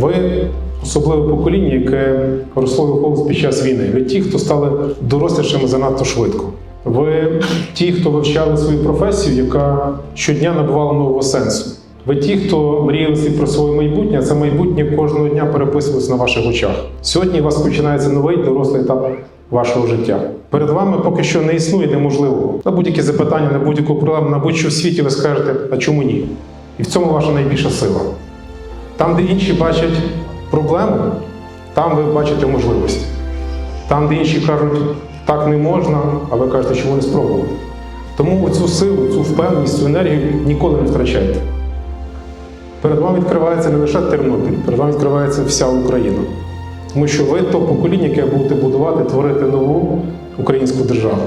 Ви особливе покоління, яке росло і виховувалось під час війни. Ви ті, хто стали дорослішими занадто швидко. Ви ті, хто вивчали свою професію, яка щодня набувала нового сенсу. Ви ті, хто мріяли про своє майбутнє, це майбутнє кожного дня переписувалось на ваших очах. Сьогодні у вас починається новий дорослий етап вашого життя. Перед вами поки що не існує неможливого. На будь-які запитання, на будь-яку проблему, на будь-що в світі ви скажете, а чому ні? І в цьому ваша найбільша сила. Там, де інші бачать проблему, там ви бачите можливості. Там, де інші кажуть, так не можна, а ви кажете, чому не спробувати. Тому цю силу, цю впевненість, цю енергію ніколи не втрачайте. Перед вами відкривається не лише Тернопіль, перед вами відкривається вся Україна. Тому що ви то покоління, яке будете будувати, творити нову українську державу.